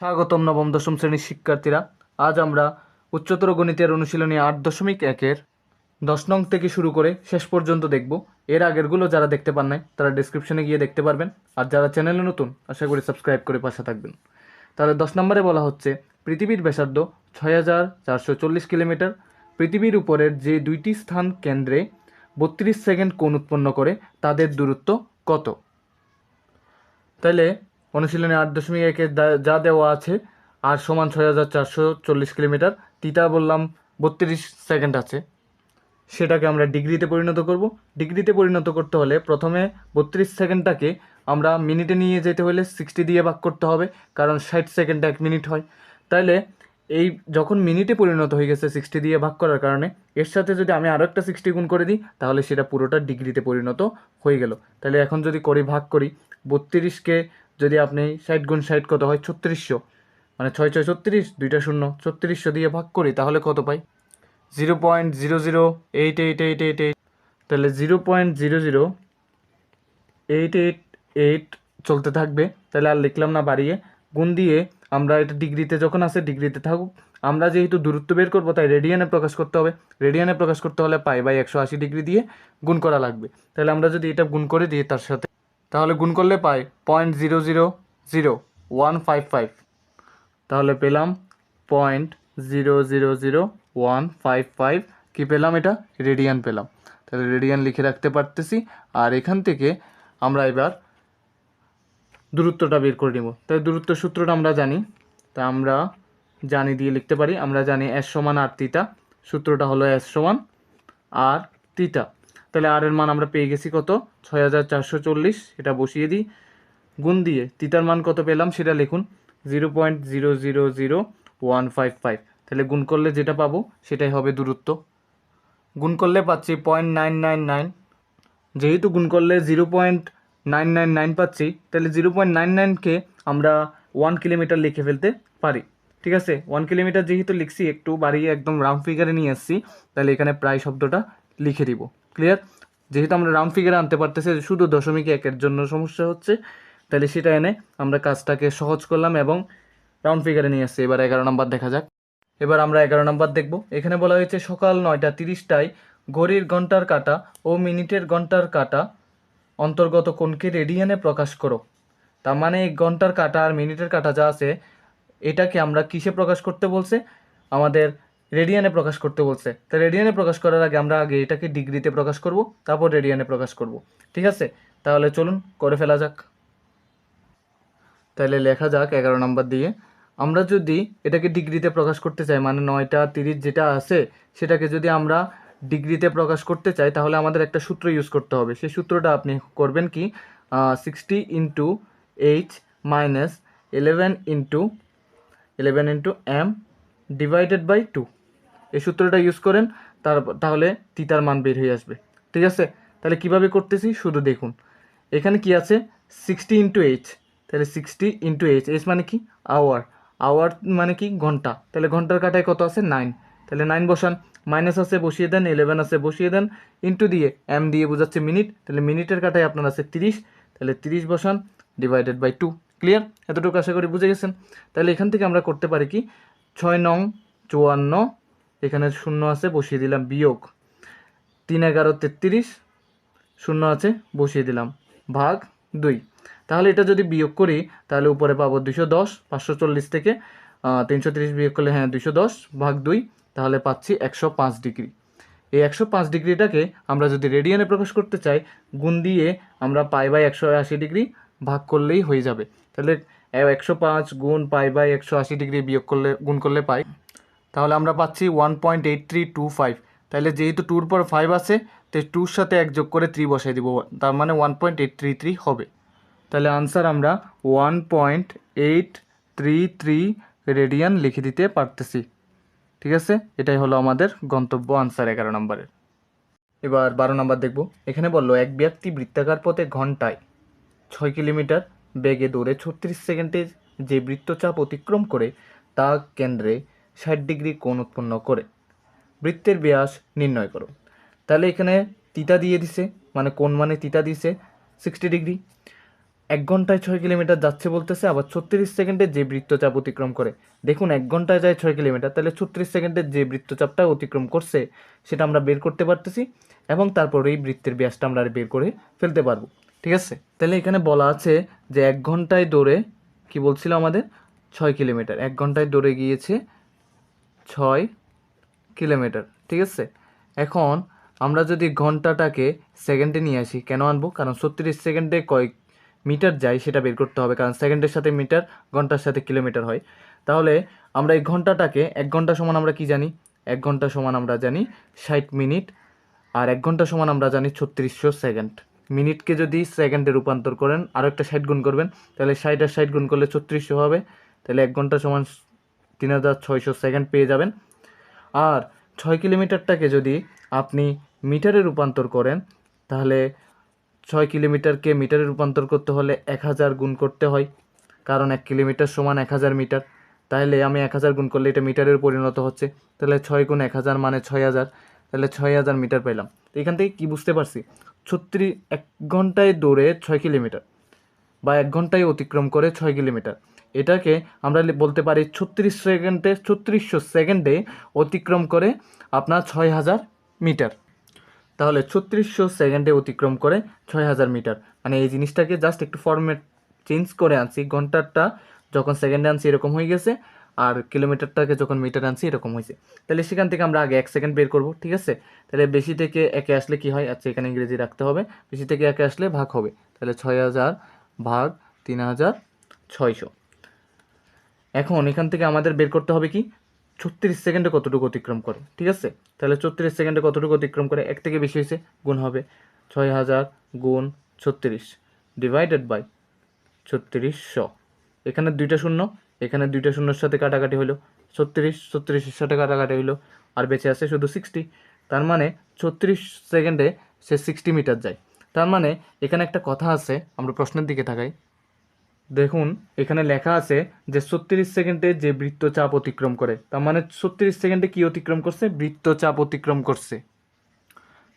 স্বাগতম নবম, দশম শ্রেণির শিক্ষার্থীরা। আজ আমরা উচ্চতর গণিতের অনুশীলনী আট দশমিক একের দশ নং থেকে শুরু করে শেষ পর্যন্ত দেখব। এর আগেরগুলো যারা দেখতে পান নাই, তারা ডিসক্রিপশনে গিয়ে দেখতে পারবেন। আর যারা চ্যানেলে নতুন, আশা করি সাবস্ক্রাইব করে পাশে থাকবেন। তাহলে দশ নম্বরে বলা হচ্ছে, পৃথিবীর ব্যাসার্ধ ছয় হাজার চারশো চল্লিশ কিলোমিটার। পৃথিবীর উপরের যে দুইটি স্থান কেন্দ্রে বত্রিশ সেকেন্ড কোণ উৎপন্ন করে, তাদের দূরত্ব কত? তাহলে অনুশীলনে আট দশমিক একে যা দেওয়া আছে, আর সমান ছয় হাজার চারশো চল্লিশ কিলোমিটার। তিতা বললাম বত্রিশ সেকেন্ড আছে। সেটাকে আমরা ডিগ্রিতে পরিণত করব। ডিগ্রিতে পরিণত করতে হলে প্রথমে বত্রিশ সেকেন্ডটাকে আমরা মিনিটে নিয়ে যেতে হলে সিক্সটি দিয়ে ভাগ করতে হবে, কারণ ষাট সেকেন্ড এক মিনিট হয়। তাহলে এই যখন মিনিটে পরিণত হয়ে গেছে সিক্সটি দিয়ে ভাগ করার কারণে, এর সাথে যদি আমি আরও একটা সিক্সটি গুণ করে দিই, তাহলে সেটা পুরোটা ডিগ্রিতে পরিণত হয়ে গেল। তাহলে এখন যদি করি, ভাগ করি, বত্রিশকে যদি আপনি ষাট গুণ ষাট কত হয়? ছত্রিশশো। মানে ছয় ছয় ছত্রিশ, দুইটা শূন্য, ছত্রিশশো দিয়ে ভাগ করি, তাহলে কত পাই? Zero point zero zero eight eight eight eight eight. তাহলে zero point zero zero eight eight eight চলতে থাকবে। তাহলে আর লিখলাম না বাড়িয়ে। গুণ দিয়ে আমরা এটা ডিগ্রিতে যখন আসে ডিগ্রিতে থাকুক। আমরা যেহেতু দূরত্ব বের করব, তাই রেডিয়ানে প্রকাশ করতে হবে। রেডিয়ানে প্রকাশ করতে হলে পাই বাই একশো আশি ডিগ্রি দিয়ে গুণ করা লাগবে। তাহলে আমরা যদি এটা গুণ করে দিই তার সাথে তাহলে গুণ করলে পাই point zero zero zero one five five তাহলে পেলাম point zero zero zero one five five কী পেলাম এটা? রেডিয়ান পেলাম। তাহলে রেডিয়ান লিখে রাখতে পারতেছি। আর এখান থেকে আমরা এবার দূরত্বটা বের করে নেব। তাই দূরত্ব সূত্রটা আমরা জানি। তা আমরা জানি দিয়ে লিখতে পারি। আমরা জানি এস সমান আর তিতা সূত্রটা হলো এস সমান আর তিতা তাহলে আর এর মান আমরা পেয়ে গেছি কত? ছয় হাজার চারশো চল্লিশ। এটা বসিয়ে দিই। গুণ দিয়ে তিতার মান কত পেলাম সেটা লিখুন। Zero point zero zero zero one five five. তাহলে গুণ করলে যেটা পাবো সেটাই হবে দূরত্ব। গুণ করলে পাচ্ছি পয়েন্ট নাইন নাইন নাইন। যেহেতু গুণ করলে zero point nine nine nine পাচ্ছি, তাহলে জিরো পয়েন্ট নাইন নাইনকে আমরা ওয়ান কিলোমিটার লিখে ফেলতে পারি। ঠিক আছে? ওয়ান কিলোমিটার যেহেতু লিখছি, একটু বাড়িয়ে একদম রাউন্ড ফিগারে নিয়ে আসছি, তাহলে এখানে প্রায় শব্দটা লিখে দিব। ক্লিয়ার যেহেতু আমরা রাউন্ড ফিগারে আনতে পারতেছি, শুধু দশমিক একের জন্য সমস্যা হচ্ছে, তাহলে সেটা এনে আমরা কাজটাকে সহজ করলাম এবং রাউন্ড ফিগারে নিয়ে আসছি। এবার এগারো নম্বর দেখা যাক। এবার আমরা এগারো নম্বর দেখব। এখানে বলা হয়েছে সকাল নয়টা তিরিশটায় ঘড়ির ঘণ্টার কাটা ও মিনিটের ঘণ্টার কাটা অন্তর্গত কোণকে রেডিয়ানে প্রকাশ করো। তার মানে এই ঘণ্টার কাটা আর মিনিটের কাটা যা আছে, এটাকে আমরা কিসে প্রকাশ করতে বলছে? আমাদের রেডিয়ানে প্রকাশ করতে বলছে। তো রেডিয়ানে প্রকাশ করার আগে আমরা আগে এটাকে ডিগ্রিতে প্রকাশ করব, তারপর রেডিয়ানে প্রকাশ করব। ঠিক আছে? তাহলে চলুন, করে ফেলা যাক। তাহলে লেখা যাক এগারো নম্বর দিয়ে। আমরা যদি এটাকে ডিগ্রিতে প্রকাশ করতে চাই মানে নয়টা তিরিশ যেটা আছে, সেটাকে যদি আমরা ডিগ্রিতে প্রকাশ করতে চাই, তাহলে আমাদের একটা সূত্র ইউজ করতে হবে। সেই সূত্রটা আপনি করবেন কি? Sixty into H minus eleven into eleven into M divided by two এই সূত্রটা ইউজ করেন, তার, তাহলে তিতার মান বের হয়ে আসবে। ঠিক আছে? তাহলে কীভাবে করতেছি? শুধু দেখুন। এখানে কি আছে? সিক্সটি ইন্টু এইচ তাহলে সিক্সটি ইন্টু এইচ এইচ মানে কি? আওয়ার আওয়ার মানে কি? ঘণ্টা। তাহলে ঘণ্টার কাটায় কত আছে? নাইন তাহলে নাইন বসান। মাইনাস আছে বসিয়ে দেন ইলেভেন আছে বসিয়ে দেন। ইন্টু দিয়ে এম দিয়ে বোঝাচ্ছে মিনিট তাহলে মিনিটের কাটায় আপনার আছে তিরিশ। তাহলে তিরিশ বসান ডিভাইডেড বাই টু ক্লিয়ার এতটুকু আশা করি বুঝে গেছেন। তাহলে এখান থেকে আমরা করতে পারি কি? ছয় নং, চুয়ান্ন এখানে শূন্য আছে, বসিয়ে দিলাম বিয়োগ তিন এগারো তেত্রিশ। শূন্য আছে, বসিয়ে দিলাম ভাগ দুই। তাহলে এটা যদি বিয়োগ করি, তাহলে উপরে পাবো দুশো দশ, পাঁচশো চল্লিশ থেকে তিনশো তিরিশ বিয়োগ করলে হ্যাঁ দুশো দশ ভাগ দুই, তাহলে পাচ্ছি একশো পাঁচ ডিগ্রি। এই একশো পাঁচ ডিগ্রিটাকে আমরা যদি রেডিয়ানে প্রকাশ করতে চাই, গুণ দিয়ে আমরা পাই বাই একশো আশি ডিগ্রি ভাগ করলেই হয়ে যাবে। তাহলে একশো পাঁচ গুণ পাই বাই একশো আশি ডিগ্রি বিয়োগ করলে, গুণ করলে পাই তাহলে আমরা পাচ্ছি one point eight three two five তাহলে যেহেতু টুর পর ফাইভ আছে, তো টুর সাথে এক যোগ করে থ্রি বসাই দিব। তার মানে one point eight three three হবে। তাহলে আনসার আমরা one point eight three three radian লিখে দিতে পারতেছি। ঠিক আছে? এটাই হলো আমাদের গন্তব্য আনসার এগারো নম্বরের। এবার বারো নম্বর দেখব। এখানে বলল, এক ব্যক্তি বৃত্তাকার পথে ঘন্টায় ছয় কিলোমিটার বেগে দৌড়ে ছত্রিশ সেকেন্ডে যে বৃত্তচাপ অতিক্রম করে তা কেন্দ্রে ষাট ডিগ্রি কোণ উৎপন্ন করে। বৃত্তের ব্যাস নির্ণয় করো। তাহলে এখানে তিতা দিয়ে দিছে মানে কোন মানে তিতা দিছে সিক্সটি ডিগ্রি। এক ঘন্টায় ছয় কিলোমিটার যাচ্ছে বলতেছে, আবার ছত্রিশ সেকেন্ডে যে বৃত্তচাপ অতিক্রম করে। দেখুন, এক ঘন্টায় যায় ছয় কিলোমিটার, তাহলে ছত্রিশ সেকেন্ডে যে বৃত্তচাপটা অতিক্রম করছে, সেটা আমরা বের করতে পারতেছি এবং তারপর এই বৃত্তের ব্যাসটা আমরা আর বের করে ফেলতে পারব। ঠিক আছে? তাহলে এখানে বলা আছে যে এক ঘন্টায় দৌড়ে, কি বলছিল আমাদের? ছয় কিলোমিটার। এক ঘন্টায় দৌড়ে গিয়েছে ছয় কিলোমিটার, ঠিক আছে? এখন আমরা যদি ঘন্টাটাকে সেকেন্ডে নিয়ে আসি, কেন আনব? কারণ ছত্রিশ সেকেন্ডে কয়েক মিটার যায় সেটা বের করতে হবে, কারণ সেকেন্ডের সাথে মিটার, ঘণ্টার সাথে কিলোমিটার হয়। তাহলে আমরা এই ঘন্টাটাকে এক ঘণ্টা সমান আমরা কি জানি? এক ঘণ্টা সমান আমরা জানি ষাট মিনিট, আর এক ঘণ্টা সমান আমরা জানি ছত্রিশশো সেকেন্ড। মিনিটকে যদি সেকেন্ডে রূপান্তর করেন আরও একটা ষাট গুণ করবেন, তাহলে ষাট আর ষাট গুণ করলে ছত্রিশশো হবে, তাহলে এক ঘণ্টা সমান তিন হাজার ছয়শো সেকেন্ড পেয়ে যাবেন। আর ছয় কিলোমিটারটাকে যদি আপনি মিটারে রূপান্তর করেন, তাহলে ছয় কিলোমিটারকে মিটারে রূপান্তর করতে হলে এক হাজার গুণ করতে হয়, কারণ এক কিলোমিটার সমান এক হাজার মিটার। তাহলে আমি এক হাজার গুণ করলে এটা মিটারের পরিণত হচ্ছে। তাহলে ছয় গুণ এক হাজার মানে ছয় হাজার। তাহলে ছয় হাজার মিটার পেলাম। এখান থেকে কী বুঝতে পারছি? ছত্রিশ এক ঘন্টায় দৌড়ে ছয় কিলোমিটার বা এক ঘন্টায় অতিক্রম করে ছয় কিলোমিটার। এটাকে আমরা বলতে পারি ছত্রিশ সেকেন্ডে, ছত্রিশশো সেকেন্ডে অতিক্রম করে আপনার ছয় হাজার মিটার। তাহলে ছত্রিশশো সেকেন্ডে অতিক্রম করে ছয় হাজার মিটার। মানে এই জিনিসটাকে জাস্ট একটু ফরম্যাট চেঞ্জ করে আনছি। ঘন্টারটা যখন সেকেন্ডে আনছি এরকম হয়ে গেছে, আর কিলোমিটারটাকে যখন মিটার আনছি এরকম হয়েছে। তাহলে সেখান থেকে আমরা আগে এক সেকেন্ড বের করব, ঠিক আছে? তাহলে বেশি থেকে একে আসলে কি হয়? আচ্ছা এখানে ইংরেজি রাখতে হবে। বেশি থেকে একে আসলে ভাগ হবে। তাহলে ছয় হাজার ভাগ তিন হাজার ছয়শো। এখন এখান থেকে আমাদের বের করতে হবে কি? ছত্রিশ সেকেন্ডে কতটুকু অতিক্রম করে, ঠিক আছে? তাহলে ছত্রিশ সেকেন্ডে কতটুকু অতিক্রম করে? এক থেকে বেশি হয়েছে, গুণ হবে ছয় হাজার গুণ ছত্রিশ ডিভাইডেড বাই ছত্রিশশো। এখানে দুইটা শূন্য, এখানে দুইটা শূন্যর সাথে কাটাকাটি হলো ছত্রিশ, ছত্রিশের সাথে কাটাকাটি হলো, আর বেঁচে আছে শুধু সিক্সটি তার মানে ছত্রিশ সেকেন্ডে সে সিক্সটি মিটার যায়। তার মানে এখানে একটা কথা আছে, আমরা প্রশ্নের দিকে তাকাই। দেখুন, এখানে লেখা আছে যে ছত্রিশ সেকেন্ডে যে বৃত্তচাপ অতিক্রম করে, তার মানে ছত্রিশ সেকেন্ডে কি অতিক্রম করছে? বৃত্তচাপ অতিক্রম করছে।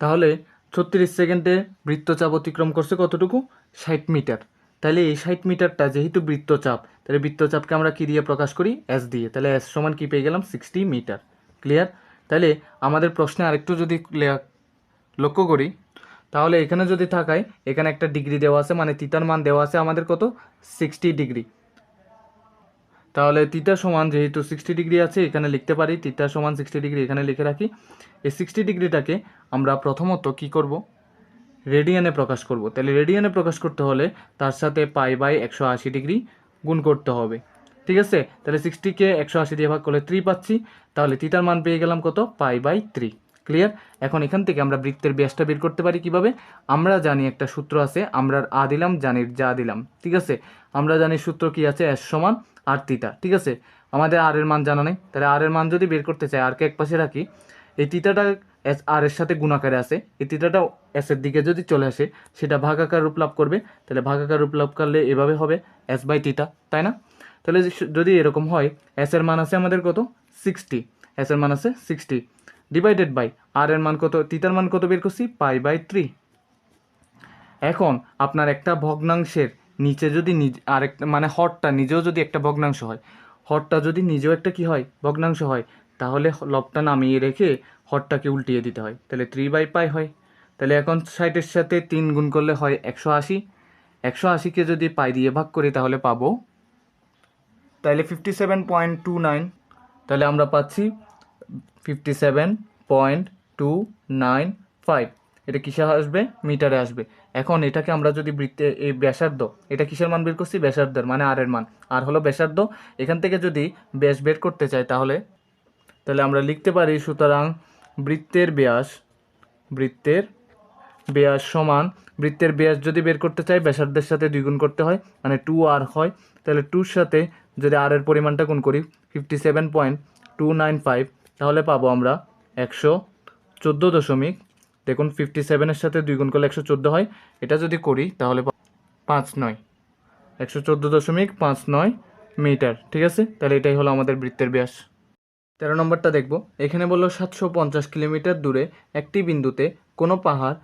তাহলে ছত্রিশ সেকেন্ডে বৃত্তচাপ অতিক্রম করছে কতটুকু? ষাট মিটার। তাহলে এই ষাট মিটারটা যেহেতু বৃত্তচাপ, তাহলে বৃত্তচাপকে আমরা কী দিয়ে প্রকাশ করি? এস দিয়ে। তাহলে এস সমান কী পেয়ে গেলাম? Sixty metre. ক্লিয়ার তাহলে আমাদের প্রশ্নে আরেকটু যদি লক্ষ্য করি তাহলে এখানে যদি থাকায় এখানে একটা ডিগ্রি দেওয়া আছে মানে তিতার মান দেওয়া আছে আমাদের কত? সিক্সটি ডিগ্রি তাহলে তিতা সমান যেহেতু সিক্সটি ডিগ্রি আছে, এখানে লিখতে পারি তিতা সমান সিক্সটি ডিগ্রি এখানে লিখে রাখি। এই সিক্সটি ডিগ্রিটাকে আমরা প্রথমত কি করব? রেডিয়ানে প্রকাশ করব। তাহলে রেডিয়ানে প্রকাশ করতে হলে তার সাথে পাই বাই একশো আশি ডিগ্রি গুণ করতে হবে। ঠিক আছে? তাহলে সিক্সটিকে একশো আশি দিয়ে ভাগ করলে থ্রি পাচ্ছি। তাহলে তিতার মান পেয়ে গেলাম কত? পাই বাই থ্রি ক্লিয়ার এখন এখান থেকে আমরা বৃত্তের ব্যাসটা বের করতে পারি কীভাবে? আমরা জানি একটা সূত্র আছে, আমরা আ দিলাম, জানির যা দিলাম, ঠিক আছে? আমরা জানি সূত্র কি আছে, এস সমান আর তিতা ঠিক আছে? আমাদের আর এর মান জানা নেই, তাহলে আর এর মান যদি বের করতে চাই আরকে এক পাশে রাখি, এই তিতাটা এস, আর এর সাথে গুণাকারে আছে, এই তিতাটা এস এর দিকে যদি চলে আসে, সেটা ভাগাকার রূপ লাভ করবে, তাহলে ভাগাকার রূপ লাভ করলে এভাবে হবে, এস বাই তিতা তাই না? তাহলে যদি এরকম হয়, এস এর মান আছে আমাদের কত? সিক্সটি, এস এর মান আছে সিক্সটি ডিভাইডেড বাই আর এর মান কত তিতার মান কত বের করছি? পাই বাই থ্রি এখন আপনার একটা ভগ্নাংশের নিচে যদি নিজ আরেকটা মানে হরটা নিজেও যদি একটা ভগ্নাংশ হয়, হরটা যদি নিজেও একটা কি হয়? ভগ্নাংশ হয়, তাহলে লবটা নামিয়ে রেখে হরটাকে উল্টিয়ে দিতে হয়। তাহলে থ্রি বাই পাই হয়। তাহলে এখন ষাটের সাথে তিন গুণ করলে হয় একশো আশি। একশো আশিকে যদি পাই দিয়ে ভাগ করি, তাহলে পাবো, তাহলে fifty seven point two nine তাহলে আমরা পাচ্ছি fifty seven point two nine five এটা কিসে আসবে? মিটারে আসবে। এখন এটাকে আমরা যদি বৃত্তে, এই ব্যাসার্ধ, এটা কিসের মান বের করছি? ব্যাসার্ধের মানে আর এর মান। আর হলো ব্যাসার্ধ। এখান থেকে যদি ব্যাস বের করতে চাই তাহলে তাহলে আমরা লিখতে পারি সুতরাং বৃত্তের ব্যাস বৃত্তের ব্যাস সমান, বৃত্তের ব্যাস যদি বের করতে চাই, ব্যাসার্ধের সাথে দ্বিগুণ করতে হয় মানে টু আর হয়, তাহলে টুর সাথে যদি আর এর পরিমাণটা গুণ করি fifty seven point two nine five তাহলে পাবো আমরা একশো চোদ্দ দশমিক, দেখুন ফিফটি সেভেনের সাথে দুই গুণ করলে একশো চোদ্দ হয়। এটা যদি করি, তাহলে পাঁচ নয়। একশো চোদ্দ দশমিক পাঁচ নয় মিটার, ঠিক আছে? তাহলে এটাই হলো আমাদের বৃত্তের ব্যাস। তেরো নম্বরটা দেখব। এখানে বলল সাতশো পঞ্চাশ কিলোমিটার দূরে একটি বিন্দুতে কোনো পাহাড়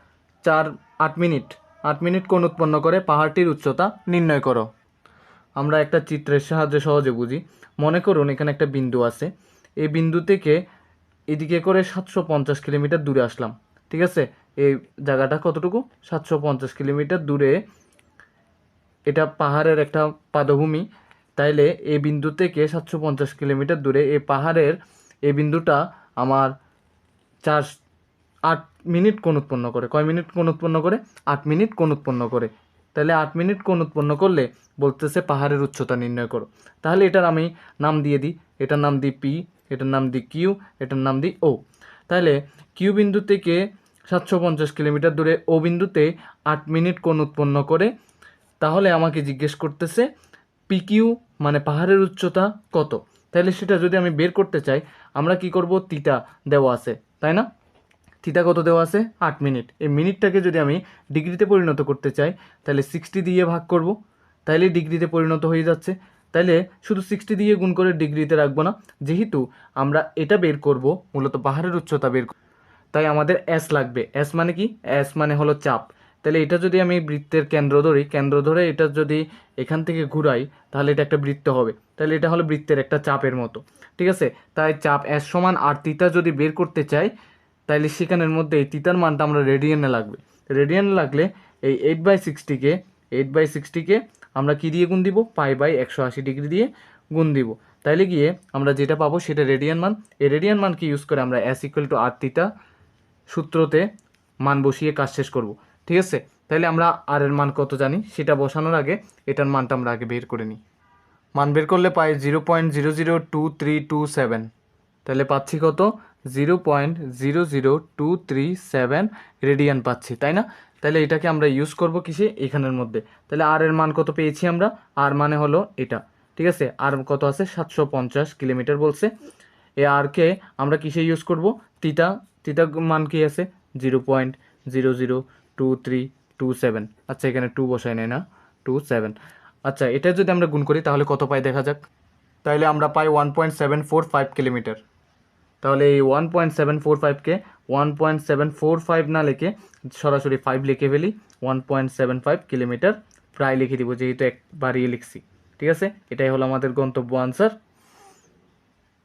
চার আট মিনিট আট মিনিট কোণ উৎপন্ন করে, পাহাড়টির উচ্চতা নির্ণয় করো। আমরা একটা চিত্রের সাহায্যে সহজে বুঝি। মনে করুন এখানে একটা বিন্দু আছে। এই বিন্দু থেকে এদিকে করে সাতশো পঞ্চাশ কিলোমিটার দূরে আসলাম, ঠিক আছে? এই জায়গাটা কতটুকু? সাতশো পঞ্চাশ কিলোমিটার দূরে। এটা পাহাড়ের একটা পাদভূমি। তাইলে এই বিন্দু থেকে সাতশো পঞ্চাশ কিলোমিটার দূরে এই পাহাড়ের এই বিন্দুটা আমার চার, আট মিনিট কোণ উৎপন্ন করে। কয় মিনিট কোণ উৎপন্ন করে? আট মিনিট কোণ উৎপন্ন করে। তাহলে আট মিনিট কোণ উৎপন্ন করলে বলতেছে পাহাড়ের উচ্চতা নির্ণয় করো। তাহলে এটার আমি নাম দিয়ে দিই। এটার নাম দিই পি এটার নাম দিই কিউ এটার নাম দিই ও তাহলে কিউ বিন্দু থেকে সাতশো পঞ্চাশ কিলোমিটার দূরে ও বিন্দুতে আট মিনিট কোণ উৎপন্ন করে, তাহলে আমাকে জিজ্ঞেস করতেছে পিকিউ মানে পাহাড়ের উচ্চতা কত? তাহলে সেটা যদি আমি বের করতে চাই, আমরা কি করব? তিতা দেওয়া আছে, তাই না? থিতা কত দেওয়া আছে? আট মিনিট। এই মিনিটটাকে যদি আমি ডিগ্রিতে পরিণত করতে চাই, তাহলে সিক্সটি দিয়ে ভাগ করব, তাইলে ডিগ্রিতে পরিণত হয়ে যাচ্ছে। তাইলে শুধু সিক্সটি দিয়ে গুণ করে ডিগ্রিতে রাখব না, যেহেতু আমরা এটা বের করব, মূলত পাহাড়ের উচ্চতা বের। তাই আমাদের এস লাগবে। অ্যাস মানে কি? এস মানে হলো চাপ। তাহলে এটা যদি আমি বৃত্তের কেন্দ্র ধরি, কেন্দ্র ধরে এটা যদি এখান থেকে ঘুরাই, তাহলে এটা একটা বৃত্ত হবে। তাহলে এটা হলো বৃত্তের একটা চাপের মতো। ঠিক আছে? তাই চাপ এস সমান আর তিতা যদি বের করতে চাই, তাইলে সেখানের মধ্যে এই তিতার মানটা আমরা রেডিয়ানে লাগবে। রেডিয়ানে লাগলে এই এইট বাই সিক্সটিকে এইট বাই সিক্সটিকে আমরা কী দিয়ে গুণ দিব? পাই বাই একশো আশি ডিগ্রি দিয়ে গুণ দিব। তাইলে গিয়ে আমরা যেটা পাবো সেটা রেডিয়ান মান। এই রেডিয়ান মানকে ইউজ করে আমরা অ্যাস ইকুয়াল টু আর সূত্রতে মান বসিয়ে কাজ শেষ করব। ঠিক আছে? তাহলে আমরা আর এর মান কত জানি? সেটা বসানোর আগে এটার মানটা আমরা আগে বের করে নিই। মান বের করলে পাই zero point zero zero two three two seven তাহলে পাচ্ছি কত? Zero point zero zero two three seven radian পাচ্ছি, তাই না? তাহলে এটাকে আমরা ইউজ করব কিসে? এখানের মধ্যে। তাহলে আর এর মান কত পেয়েছি আমরা? আর মানে হলো এটা। ঠিক আছে? আর কত আছে? সাতশো পঞ্চাশ কিলোমিটার বলছে। এ আরকে আমরা কিসে ইউজ করব? তিতা তিতা মান কি আছে? Zero point zero zero two three two seven আচ্ছা এখানে টু বসাই নেয় না। টু সেভেন আচ্ছা এটা যদি আমরা গুণ করি, তাহলে কত পাই দেখা যাক? তাহলে আমরা পাই one point seven four five kilometre. তাহলে এই one point seven four ফাইভকে one point seven four five না লিখে সরাসরি ফাইভ লিখে ফেলি one point seven five kilometre প্রায় লিখে দিব, যেহেতু এক বাড়িয়ে লিখছি। ঠিক আছে? এটাই হলো আমাদের গন্তব্য আনসার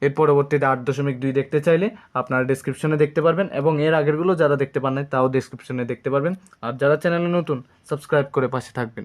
এর পরবর্তীতে আট দশমিক দুই দেখতে চাইলে আপনারা ডিসক্রিপশনে দেখতে পারবেন এবং এর আগেরগুলো যারা দেখতে পান নাই তাও ডিসক্রিপশনে দেখতে পারবেন। আর যারা চ্যানেলে নতুন সাবস্ক্রাইব করে পাশে থাকবেন।